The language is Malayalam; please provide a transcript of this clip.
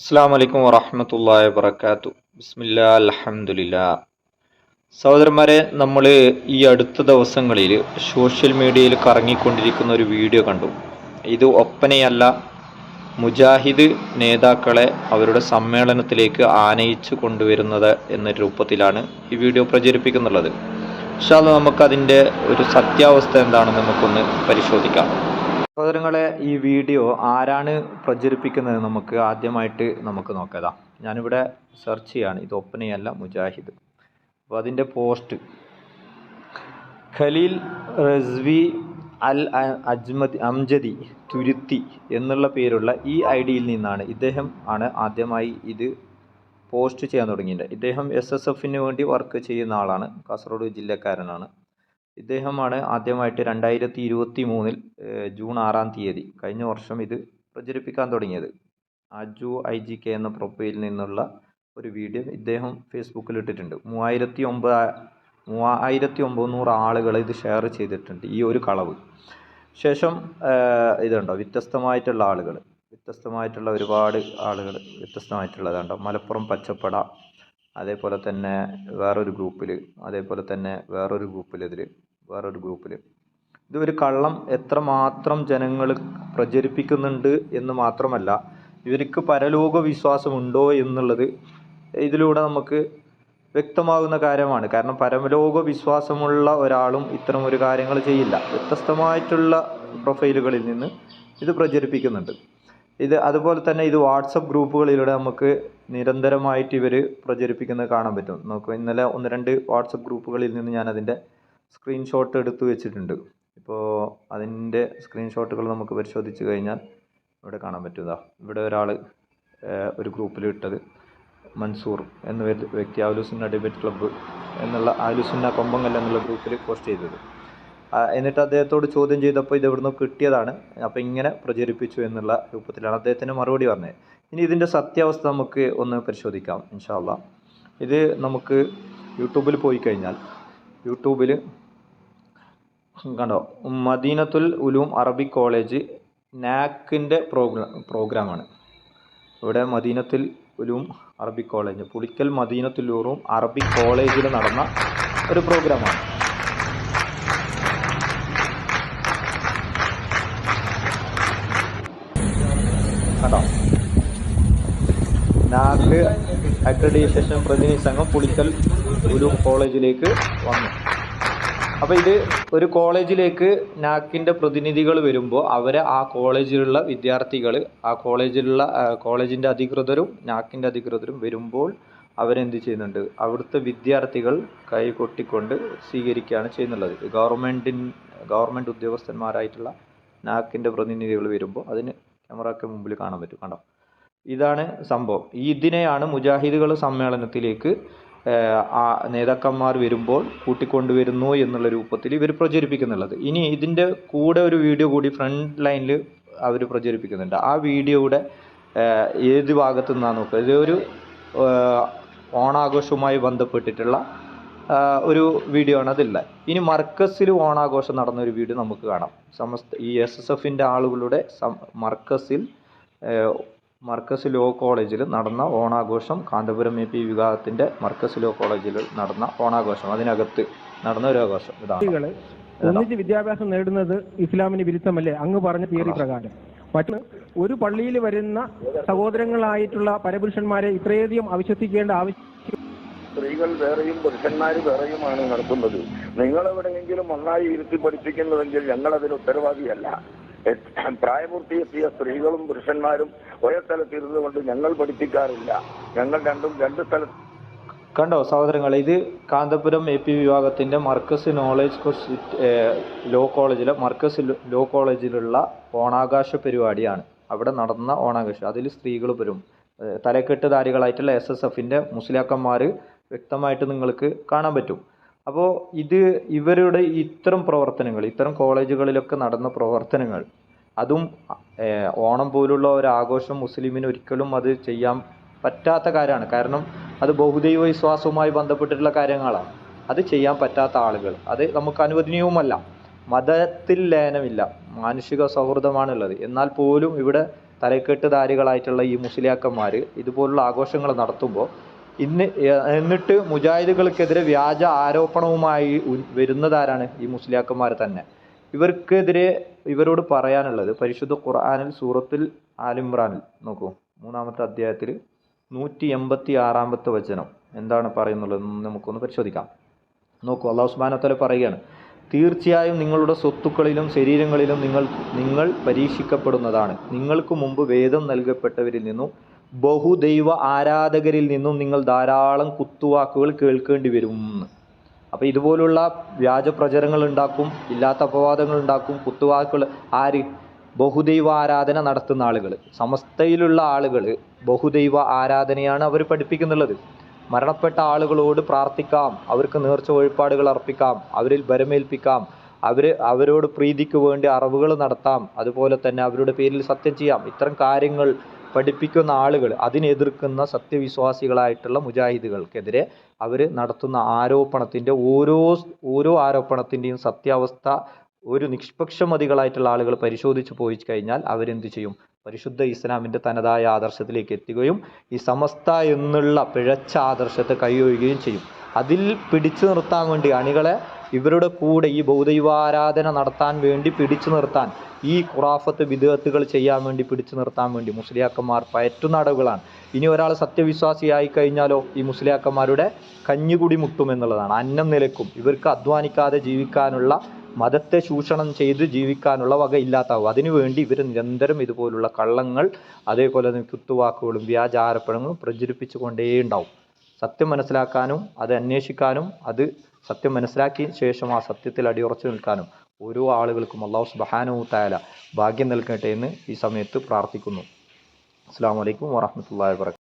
അസ്സാം വലൈക്കും വറഹമത്തല്ലാ വബർക്കാത്തു ബിസ്മില്ല അൽഹംദുലില്ലാ സഹോദരന്മാരെ നമ്മൾ ഈ അടുത്ത ദിവസങ്ങളിൽ സോഷ്യൽ മീഡിയയിൽ കറങ്ങിക്കൊണ്ടിരിക്കുന്ന ഒരു വീഡിയോ കണ്ടു. ഇത് ഒപ്പനയല്ല മുജാഹിദ് നേതാക്കളെ അവരുടെ സമ്മേളനത്തിലേക്ക് ആനയിച്ചു കൊണ്ടുവരുന്നത് എന്ന രൂപത്തിലാണ് ഈ വീഡിയോ പ്രചരിപ്പിക്കുന്നുള്ളത്. പക്ഷേ അത് നമുക്കതിന്റെ ഒരു സത്യാവസ്ഥ എന്താണെന്ന് നമുക്കൊന്ന് പരിശോധിക്കാം. സഹോദരങ്ങളെ ഈ വീഡിയോ ആരാണ് പ്രചരിപ്പിക്കുന്നത് നമുക്ക് ആദ്യമായിട്ട് നമുക്ക് നോക്കാം. ഞാനിവിടെ സെർച്ച് ചെയ്യാണ്. ഇത് ഒപ്പനയല്ല മുജാഹിദ്. അപ്പോൾ അതിന്റെ പോസ്റ്റ് ഖലീൽ റസ്വി അൽ അജ്മദ് അംജദി തുരുത്തി എന്നുള്ള പേരുള്ള ഈ ഐ ഡിയിൽ നിന്നാണ് ഇദ്ദേഹം ആണ് ആദ്യമായി ഇത് പോസ്റ്റ് ചെയ്യാൻ തുടങ്ങിയത്. ഇദ്ദേഹം എസ് എസ് എഫിന് വേണ്ടി വർക്ക് ചെയ്യുന്ന ആളാണ്. കാസർഗോഡ് ജില്ലക്കാരനാണ്. ഇദ്ദേഹമാണ് ആദ്യമായിട്ട് രണ്ടായിരത്തി ഇരുപത്തി മൂന്നിൽ ജൂൺ ആറാം തീയതി കഴിഞ്ഞ വർഷം ഇത് പ്രചരിപ്പിക്കാൻ തുടങ്ങിയത്. അജു ഐ ജി കെ എന്ന പ്രൊഫൈലിൽ നിന്നുള്ള ഒരു വീഡിയോ ഇദ്ദേഹം ഫേസ്ബുക്കിൽ ഇട്ടിട്ടുണ്ട്. മൂവായിരത്തി ഒമ്പത് മൂവായിരത്തി ഒമ്പത് ആളുകൾ ഇത് ഷെയർ ചെയ്തിട്ടുണ്ട് ഈ ഒരു കളവ്. ശേഷം ഇതുണ്ടോ? വ്യത്യസ്തമായിട്ടുള്ള ആളുകൾ. വ്യത്യസ്തമായിട്ടുള്ള ഒരുപാട് ആളുകൾ വ്യത്യസ്തമായിട്ടുള്ളതുണ്ടോ മലപ്പുറം പച്ചപ്പട അതേപോലെ തന്നെ വേറൊരു ഗ്രൂപ്പിൽ അതേപോലെ തന്നെ വേറൊരു ഗ്രൂപ്പിൽ ഇതിൽ വേറൊരു ഗ്രൂപ്പിൽ ഇത് ഒരു കള്ളം എത്രമാത്രം ജനങ്ങൾ പ്രചരിപ്പിക്കുന്നുണ്ട് എന്ന് മാത്രമല്ല ഇവർക്ക് പരലോക വിശ്വാസമുണ്ടോ എന്നുള്ളത് ഇതിലൂടെ നമുക്ക് വ്യക്തമാകുന്ന കാര്യമാണ്. കാരണം പരലോക വിശ്വാസമുള്ള ഒരാളും ഇത്തരം ഒരു കാര്യങ്ങൾ ചെയ്യില്ല. വ്യത്യസ്തമായിട്ടുള്ള പ്രൊഫൈലുകളിൽ നിന്ന് ഇത് പ്രചരിപ്പിക്കുന്നുണ്ട്. ഇത് അതുപോലെ തന്നെ ഇത് വാട്സപ്പ് ഗ്രൂപ്പുകളിലൂടെ നമുക്ക് നിരന്തരമായിട്ട് ഇവർ പ്രചരിപ്പിക്കുന്നത് കാണാൻ പറ്റും. നമുക്ക് ഇന്നലെ ഒന്ന് രണ്ട് വാട്സപ്പ് ഗ്രൂപ്പുകളിൽ നിന്ന് ഞാൻ അതിന്റെ സ്ക്രീൻഷോട്ട് എടുത്തു വെച്ചിട്ടുണ്ട്. ഇപ്പോൾ അതിന്റെ സ്ക്രീൻഷോട്ടുകൾ നമുക്ക് പരിശോധിച്ച് കഴിഞ്ഞാൽ ഇവിടെ കാണാൻ പറ്റുന്നതാ ഇവിടെ ഒരാൾ ഒരു ഗ്രൂപ്പിൽ ഇട്ടത്. മൻസൂർ എന്ന വ്യക്തി ആലുസുന്ന ഡിബേറ്റ് ക്ലബ്ബ് എന്നുള്ള ആലുസുന്ന കൊമ്പങ്കൽ എന്നുള്ള ഗ്രൂപ്പിൽ പോസ്റ്റ് ചെയ്തത്. എന്നിട്ട് അദ്ദേഹത്തോട് ചോദ്യം ചെയ്തപ്പോൾ ഇത് എവിടുന്ന് കിട്ടിയതാണ്. അപ്പോൾ ഇങ്ങനെ പ്രചരിപ്പിച്ചു എന്നുള്ള രൂപത്തിലാണ് അദ്ദേഹത്തിന് മറുപടി പറഞ്ഞത്. ഇനി ഇതിന്റെ സത്യാവസ്ഥ നമുക്ക് ഒന്ന് പരിശോധിക്കാം ഇൻഷാല്ല ഇത് നമുക്ക് യൂട്യൂബിൽ പോയി കഴിഞ്ഞാൽ യൂട്യൂബിൽ കണ്ടോ? മദീനത്തുൽ ഉലൂം അറബി കോളേജ് നാക്കിന്റെ പ്രോഗ്രാം പ്രോഗ്രാമാണ്. ഇവിടെ മദീനത്തുൽ ഉലൂം അറബി കോളേജ് പുളിക്കൽ മദീനത്തുൽ ഉലൂം അറബിക് കോളേജിൽ നടന്ന ഒരു പ്രോഗ്രാമാണ്. കണ്ടോ? നാക്ക് അക്രഡിറ്റേഷൻ പ്രതിനിധി സംഘം പുളിക്കൽ ഒരു കോളേജിലേക്ക് വന്നു. അപ്പോൾ ഇത് ഒരു കോളേജിലേക്ക് നാക്കിന്റെ പ്രതിനിധികൾ വരുമ്പോൾ അവരെ ആ കോളേജിലുള്ള വിദ്യാർത്ഥികൾ ആ കോളേജിലുള്ള കോളേജിന്റെ അധികൃതരും നാക്കിന്റെ അധികൃതരും വരുമ്പോൾ അവരെന്ത് ചെയ്യുന്നുണ്ട്? അവിടുത്തെ വിദ്യാർത്ഥികൾ കൈകൊട്ടിക്കൊണ്ട് സ്വീകരിക്കുകയാണ് ചെയ്യുന്നുള്ളത്. ഗവൺമെന്റിൻ ഗവൺമെന്റ് ഉദ്യോഗസ്ഥന്മാരായിട്ടുള്ള നാക്കിന്റെ പ്രതിനിധികൾ വരുമ്പോൾ അതിന് ക്യാമറയ്ക്ക് മുമ്പിൽ കാണാൻ പറ്റും. കണ്ടോ? ഇതാണ് സംഭവം. ഇതിനെയാണ് മുജാഹിദുകൾ സമ്മേളനത്തിലേക്ക് ആ നേതാക്കന്മാർ വരുമ്പോൾ കൂട്ടിക്കൊണ്ടുവരുന്നു എന്നുള്ള രൂപത്തിൽ ഇവർ പ്രചരിപ്പിക്കുന്നുള്ളത്. ഇനി ഇതിന്റെ കൂടെ ഒരു വീഡിയോ കൂടി ഫ്രണ്ട് ലൈനിൽ അവർ പ്രചരിപ്പിക്കുന്നുണ്ട്. ആ വീഡിയോയുടെ ഏത് ഭാഗത്തു നിന്നാണ് നോക്കുക? ഇതൊരു ഓണാഘോഷവുമായി ബന്ധപ്പെട്ടിട്ടുള്ള ഒരു വീഡിയോ ആണ് അതില്ല. ഇനി മർക്കസിൽ ഓണാഘോഷം നടന്ന ഒരു വീഡിയോ നമുക്ക് കാണാം. സമസ്ത ഈ എസ് എസ് എഫിന്റെ ആളുകളുടെ മർക്കസിൽ മർക്കസ് ലോ കോളേജിൽ നടന്ന ഓണാഘോഷം കാന്തപുരം എ പി വിഭാഗത്തിന്റെ മർക്കസ് ലോ കോളേജിൽ നടന്ന ഓണാഘോഷം. അതിനകത്ത് നടന്ന ഒരു ആഘോഷം ഇതാണ്. ഒന്നിച്ച് വിദ്യാഭ്യാസം നേടുന്നത് ഇസ്ലാമിന് വിരുദ്ധമല്ലേ? അങ്ങ് പറഞ്ഞ തിയറി പ്രകാരം. മറ്റ് ഒരു പള്ളിയിൽ വരുന്ന സഹോദരങ്ങളായിട്ടുള്ള പരപുരുഷന്മാരെ ഇത്രയധികം അവിശ്വസിക്കേണ്ട ആവശ്യം സ്ത്രീകൾ വേറെയും പുരുഷന്മാർ വേറെയുമാണ് നടത്തുന്നത്. നിങ്ങൾ എവിടെയെങ്കിലും ഒന്നായി ഇരുത്തി പഠിപ്പിക്കുന്നുവെങ്കിൽ ഞങ്ങൾ അതിന് ഉത്തരവാദിയല്ല. പ്രായപൂർത്തിയെത്തിയ സ്ത്രീകളും പുരുഷന്മാരും ഒരേ സ്ഥലത്ത് ഇരുന്നു കൊണ്ട് ഞങ്ങൾ പഠിപ്പിക്കാറില്ല. ഞങ്ങൾ രണ്ടും രണ്ട് സ്ഥലത്ത് കണ്ടോ സഹോദരങ്ങൾ ഇത് കാന്തപുരം എ പി വിഭാഗത്തിന്റെ മർക്കസ് നോളേജ് ലോ കോളേജിലെ മർക്കസ് ലോ- കോളേജിലുള്ള ഓണാകാശ പരിപാടിയാണ്. അവിടെ നടന്ന ഓണാകാശം അതിൽ സ്ത്രീകൾ വരും. തലക്കെട്ട് തലക്കെട്ടുധാരികളായിട്ടുള്ള എസ് എസ് എഫിന്റെ മുസ്ലിയാക്കന്മാർ വ്യക്തമായിട്ട് നിങ്ങൾക്ക് കാണാൻ പറ്റും. അപ്പോൾ ഇത് ഇവരുടെ ഇത്തരം പ്രവർത്തനങ്ങൾ ഇത്തരം കോളേജുകളിലൊക്കെ നടന്ന പ്രവർത്തനങ്ങൾ അതും ഓണം പോലുള്ള ഒരു ആഘോഷം മുസ്ലിമിന് ഒരിക്കലും അത് ചെയ്യാൻ പറ്റാത്ത കാര്യമാണ്. കാരണം അത് ബഹുദൈവ വിശ്വാസവുമായി ബന്ധപ്പെട്ടിട്ടുള്ള കാര്യങ്ങളാണ്. അത് ചെയ്യാൻ പറ്റാത്ത ആളുകൾ. അത് നമുക്ക് അനുവദനീയവുമല്ല മതത്തിൽ ലയനമില്ല. മാനുഷിക സൗഹൃദമാണുള്ളത്. എന്നാൽ പോലും ഇവിടെ തലക്കെട്ടുധാരികളായിട്ടുള്ള ഈ മുസ്ലിയാക്കന്മാർ ഇതുപോലുള്ള ആഘോഷങ്ങൾ നടത്തുമ്പോൾ ഇന്ന് എന്നിട്ട് മുജാഹിദുകൾക്കെതിരെ വ്യാജ ആരോപണവുമായി വരുന്നതാരാണ് ഈ മുസ്ലിയാക്കന്മാർ തന്നെ? ഇവർക്കെതിരെ ഇവരോട് പറയാനുള്ളത് പരിശുദ്ധ ഖുർആാനിൽ സൂറത്തിൽ ആലിമ്രാനിൽ നോക്കൂ മൂന്നാമത്തെ അധ്യായത്തിൽ നൂറ്റി എൺപത്തി ആറാമത്തെ വചനം എന്താണ് പറയുന്നുള്ളത് നമുക്കൊന്ന് പരിശോധിക്കാം. നോക്കൂ അള്ളാഹു സുബ്ഹാനഹു പറയുകയാണ് തീർച്ചയായും നിങ്ങളുടെ സ്വത്തുക്കളിലും ശരീരങ്ങളിലും നിങ്ങൾ നിങ്ങൾ പരീക്ഷിക്കപ്പെടുന്നതാണ്. നിങ്ങൾക്ക് മുമ്പ് വേദം നൽകപ്പെട്ടവരിൽ നിന്നും ബഹുദൈവ ആരാധകരിൽ നിന്നും നിങ്ങൾ ധാരാളം കുത്തുവാക്കുകൾ കേൾക്കേണ്ടി വരും. അപ്പോൾ ഇതുപോലുള്ള വ്യാജ പ്രചരങ്ങൾ ഉണ്ടാക്കും ഇല്ലാത്ത അപവാദങ്ങൾ ഉണ്ടാക്കും കുത്തുവാക്കുകൾ ആര്? ബഹുദൈവ ആരാധന നടത്തുന്ന ആളുകൾ സമസ്തയിലുള്ള ആളുകൾ ബഹുദൈവ ആരാധനയാണ് അവർ പഠിപ്പിക്കുന്നുള്ളത്. മരണപ്പെട്ട ആളുകളോട് പ്രാർത്ഥിക്കാം അവർക്ക് നേർച്ച വഴിപാടുകൾ അർപ്പിക്കാം അവരിൽ ഭരമേൽപ്പിക്കാം അവർ അവരോട് പ്രീതിക്ക് വേണ്ടി അറിവുകൾ നടത്താം അതുപോലെ തന്നെ അവരുടെ പേരിൽ സത്യം ചെയ്യാം. ഇത്തരം കാര്യങ്ങൾ പഠിപ്പിക്കുന്ന ആളുകൾ അതിനെതിർക്കുന്ന സത്യവിശ്വാസികളായിട്ടുള്ള മുജാഹിദുകൾക്കെതിരെ അവർ നടത്തുന്ന ആരോപണത്തിന്റെ ഓരോ ഓരോ ആരോപണത്തിന്റെയും സത്യാവസ്ഥ ഒരു നിഷ്പക്ഷമതികളായിട്ടുള്ള ആളുകൾ പരിശോധിച്ച് പോയി കഴിഞ്ഞാൽ അവരെന്ത് ചെയ്യും? പരിശുദ്ധ ഇസ്ലാമിന്റെ തനതായ ആദർശത്തിലേക്ക് എത്തുകയും ഈ സമസ്ത എന്നുള്ള പിഴച്ച ആദർശത്തെ കൈയൊഴുകുകയും ചെയ്യും. അതിൽ പിടിച്ചു നിർത്താൻ വേണ്ടി അണികളെ ഇവരുടെ കൂടെ ഈ ബൗദ്ധയുവാരാധന നടത്താൻ വേണ്ടി പിടിച്ചു നിർത്താൻ ഈ ഖുറാഫത്ത് വിദേഹത്തുകൾ ചെയ്യാൻ വേണ്ടി പിടിച്ചു നിർത്താൻ വേണ്ടി മുസ്ലിയാക്കന്മാർ പയറ്റുനാടകളാണ്. ഇനി ഒരാൾ സത്യവിശ്വാസിയായി കഴിഞ്ഞാലോ ഈ മുസ്ലിയാക്കന്മാരുടെ കഞ്ഞുകുടി മുട്ടും എന്നുള്ളതാണ്. അന്നം നിലക്കും. ഇവർക്ക് അധ്വാനിക്കാതെ ജീവിക്കാനുള്ള മതത്തെ ചൂഷണം ചെയ്ത് ജീവിക്കാനുള്ള വക ഇല്ലാത്താവും അതിനുവേണ്ടി ഇവർ നിരന്തരം ഇതുപോലുള്ള കള്ളങ്ങൾ അതേപോലെ തന്നെ കുത്തുവാക്കുകളും വ്യാജാരപ്പണങ്ങളും പ്രചരിപ്പിച്ചുകൊണ്ടേയുണ്ടാവും. സത്യം മനസ്സിലാക്കാനും അത് അന്വേഷിക്കാനും അത് സത്യം മനസ്സിലാക്കിയ ശേഷം ആ സത്യത്തിൽ അടിയുറച്ചു നിൽക്കാനും ഓരോ ആളുകൾക്കും അള്ളാഹു സുബ്ഹാനഹു തായാല ഭാഗ്യം നൽകട്ടെ എന്ന് ഈ സമയത്ത് പ്രാർത്ഥിക്കുന്നു. അസ്സാം വലൈക്കും വാഹമത്തല്ലാ വാബർക്കാത്തു